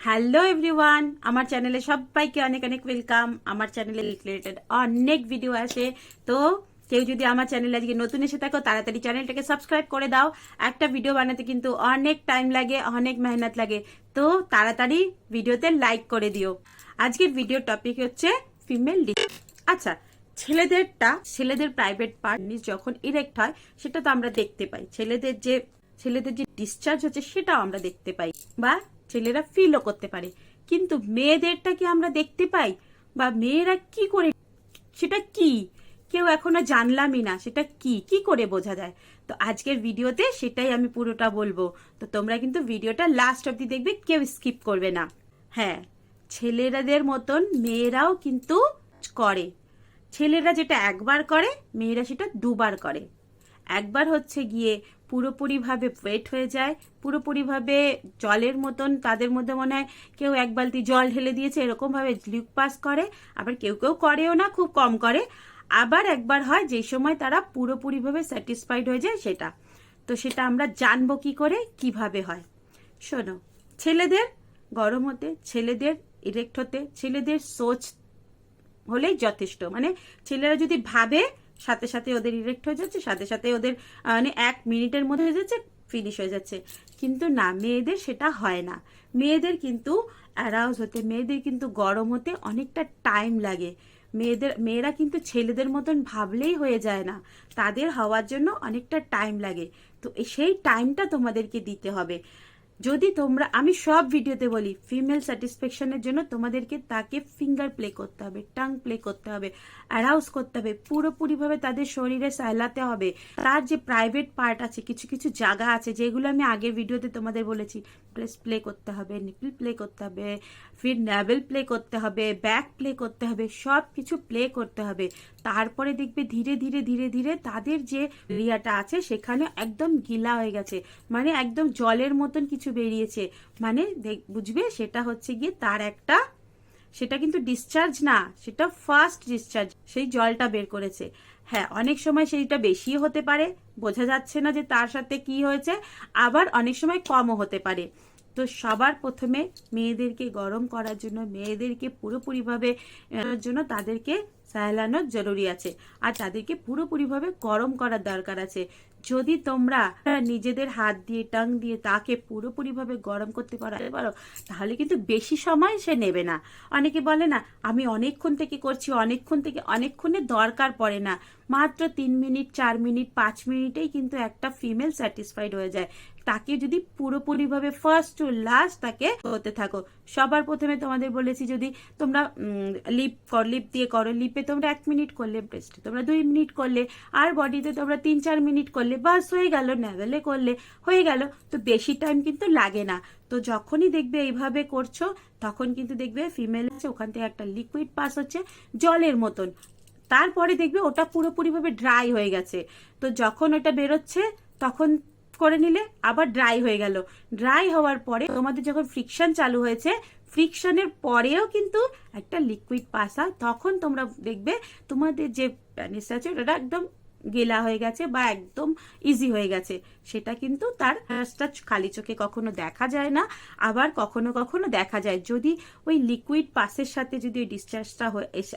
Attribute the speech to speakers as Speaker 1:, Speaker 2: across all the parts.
Speaker 1: Hello everyone, আমার চ্যানেলে সবাইকে অনেক অনেক ওয়েলকাম। আমার চ্যানেলে রিলেটেড অনেক ভিডিও আসে তো কেউ যদি আমার চ্যানেলে আজকে নতুন এসে থাকো, তাড়াতাড়ি চ্যানেলটাকে সাবস্ক্রাইব করে দাও। একটা ভিডিও বানাতে কিন্তু অনেক টাইম লাগে, অনেক মেহনত লাগে। তো তাড়াতাড়ি ভিডিওতে লাইক করে দিও। আজকের ভিডিও টপিক হচ্ছে ফিমেল ডি আচ্ছা ছেলেদেরটা, ছেলেদের প্রাইভেট পার্ট যখন ইরেক্ট হয়, সেটা তো আমরা দেখতে পাই। ছেলেদের যে ছেলেদের যে ডিসচার্জ হচ্ছে, সেটাও আমরা দেখতে পাই। বা ছেলেরা ফিলও করতে পারে। কিন্তু মেয়েদেরটা কি আমরা দেখতে পাই, বা মেয়েরা কি করে, সেটা কি? কেউ এখনও জানলামই না, সেটা কি? কি করে বোঝা যায়? তো আজকের ভিডিওতে সেটাই আমি পুরোটা বলব। তো তোমরা কিন্তু ভিডিওটা লাস্ট অব্দি দেখবে, কেউ স্কিপ করবে না। হ্যাঁ ছেলেরাদের মতন মেয়েরাও কিন্তু করে। ছেলেরা যেটা একবার করে, মেয়েরা সেটা দুবার করে। একবার হচ্ছে গিয়ে পুরোপুরিভাবে ওয়েট হয়ে যায়, পুরোপুরিভাবে জলের মতন, তাদের মধ্যে মনে হয় কেউ এক বালতি জল ঢেলে দিয়েছে, এরকমভাবে লিক পাস করে, আবার কেউ কেউ করেও না, খুব কম করে। আবার একবার হয় যে সময় তারা পুরোপুরিভাবে স্যাটিসফাইড হয়ে যায় সেটা। তো সেটা আমরা জানব কি করে, কীভাবে হয়। শোনো, ছেলেদের গরম হতে, ছেলেদের ইরেক্ট হতে, ছেলেদের সোচ হলেই যথেষ্ট। মানে ছেলেরা যদি ভাবে সাথে সাথে ওদের ইরেক্ট হয়ে যাচ্ছে, সাথে সাথে ওদের মানে এক মিনিটের মধ্যে হয়ে যাচ্ছে ফিনিশ হয়ে যাচ্ছে। কিন্তু না, মেয়েদের সেটা হয় না। মেয়েদের কিন্তু অ্যারাউজ হতে, মেয়েদের কিন্তু গরম হতে অনেকটা টাইম লাগে। মেয়েদের, মেয়েরা কিন্তু ছেলেদের মতন ভাবলেই হয়ে যায় না। তাদের হওয়ার জন্য অনেকটা টাইম লাগে। তো সেই টাইমটা তোমাদেরকে দিতে হবে। যদি তোমরা, আমি সব ভিডিওতে বলি ফিমেল স্যাটিসফ্যাকশনের জন্য তোমাদেরকে তাকে ফিঙ্গার প্লে করতে হবে টাং প্লে করতে হবে অ্যারাউজ করতে হবে, পুরোপুরিভাবে তাদের শরীরে সাইলাতে হবে। তার যে প্রাইভেট পার্ট আছে, কিছু কিছু জায়গা আছে, যেগুলো আমি আগের ভিডিওতে তোমাদের বলেছি প্লেস প্লে করতে হবে নিপল প্লে করতে হবে, ফির ন্যাভেল প্লে করতে হবে ব্যাক প্লে করতে হবে, সব কিছু প্লে করতে হবে। তারপরে দেখবে ধীরে ধীরে ধীরে ধীরে তাদের যে এরিয়াটা আছে, সেখানে একদম গিলা হয়ে গেছে। মানে একদম জলের মতন কিছু বেরিয়েছে। মানে বুঝবে? সেটা হচ্ছে গিয়ে তার একটা, সেটা কিন্তু ডিসচার্জ না, সেটা ফার্স্ট ডিসচার্জ সেই জলটা বের করেছে। হ্যাঁ অনেক সময় সেইটা বেশি হতে পারে, বোঝা যাচ্ছে না যে তার সাথে কি হয়েছে, আবার অনেক সময় কমও হতে পারে। তো সবার প্রথমে মেয়েদেরকে গরম করার জন্য, মেয়েদেরকে পুরোপুরিভাবে জন্য তাদেরকে সাহেলানোর জরুরি আছে। আর তাদেরকে পুরোপুরিভাবে গরম করার দরকার আছে। যদি তোমরা নিজেদের হাত দিয়ে, টাং দিয়ে তাকে পুরোপুরিভাবে গরম করতে পারো পারো, তাহলে কিন্তু বেশি সময় সে নেবে না। অনেকে বলে না, আমি অনেকক্ষণ থেকে করছি, অনেকক্ষণ থেকে অনেকক্ষণের দরকার পড়ে না। মাত্র তিন মিনিট, চার মিনিট, পাঁচ মিনিটেই কিন্তু একটা ফিমেল স্যাটিসফাইড হয়ে যায়। তাকে যদি পুরোপুরিভাবে ফার্স্ট টু লাস্ট তাকে হতে থাকো। সবার প্রথমে তোমাদের বলেছি যদি তোমরা লিপ কর লিপ দিয়ে করো লিপে তোমরা এক মিনিট করলে ব্রেস্টে তোমরা দুই মিনিট করলে, আর বডিতে তোমরা তিন চার মিনিট করলে, বাস হয়ে গেল নেভেলে করলে, হয়ে গেল। তো বেশি টাইম কিন্তু লাগে না। তো যখনই দেখবে এইভাবে করছ, তখন কিন্তু দেখবে ফিমেল আছে, ওখান থেকে একটা লিকুইড পাস হচ্ছে জলের মতন। তারপরে দেখবে ওটা পুরোপুরিভাবে ড্রাই হয়ে গেছে। তো যখন ওটা বেরোচ্ছে, তখন করে নিলে আবার ড্রাই হয়ে গেল। ড্রাই হওয়ার পরে তোমাদের যখন ফ্রিকশন চালু হয়েছে ফ্রিকশনের পরেও কিন্তু একটা লিকুইড পাস তখন তোমরা দেখবে তোমাদের যে প্যানিসটা আছে ওটা একদম গেলা হয়ে গেছে বা একদম ইজি হয়ে গেছে। সেটা কিন্তু তার রাস্তা খালি চোখে কখনো দেখা যায় না, আবার কখনো কখনো দেখা যায়। যদি ওই লিকুইড পাসের সাথে যদি ওই ডিসচার্জটা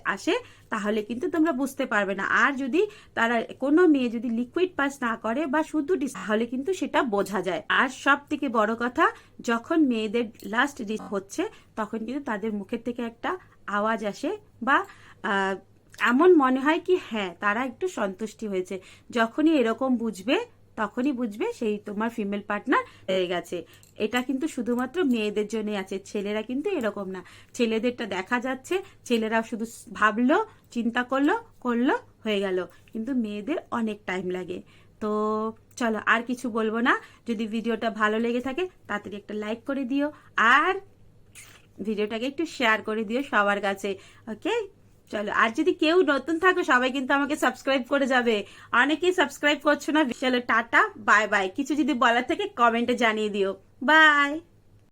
Speaker 1: আসে, তাহলে কিন্তু তোমরা বুঝতে পারবে না। আর যদি তারা কোনো মেয়ে যদি লিকুইড পাস না করে বা শুধু তাহলে কিন্তু সেটা বোঝা যায়। আর সব থেকে বড় কথা, যখন মেয়েদের লাস্ট হচ্ছে, তখন কিন্তু তাদের মুখের থেকে একটা আওয়াজ আসে বা এমন মনে হয় কি হ্যাঁ তারা একটু সন্তুষ্টি হয়েছে। যখনই এরকম বুঝবে, তখনই বুঝবে সেই তোমার ফিমেল পার্টনার হয়ে গেছে। এটা কিন্তু শুধুমাত্র মেয়েদের জন্য আছে, ছেলেরা কিন্তু এরকম না। ছেলেদেরটা দেখা যাচ্ছে, ছেলেরা শুধু ভাবলো, চিন্তা করল করল, হয়ে গেল। কিন্তু মেয়েদের অনেক টাইম লাগে। তো চলো, আর কিছু বলব না। যদি ভিডিওটা ভালো লেগে থাকে, তাড়াতাড়ি একটা লাইক করে দিও। আর ভিডিওটাকে একটু শেয়ার করে দিও সবার কাছে ওকে চলো, আর যদি কেউ নতুন থাকো, সবাই কিন্তু আমাকে সাবস্ক্রাইব করে যাবে। অনেকেই সাবস্ক্রাইব করছ না, চলো, টাটা বাই বাই কিছু যদি বলার থেকে কমেন্টে জানিয়ে দিও। বাই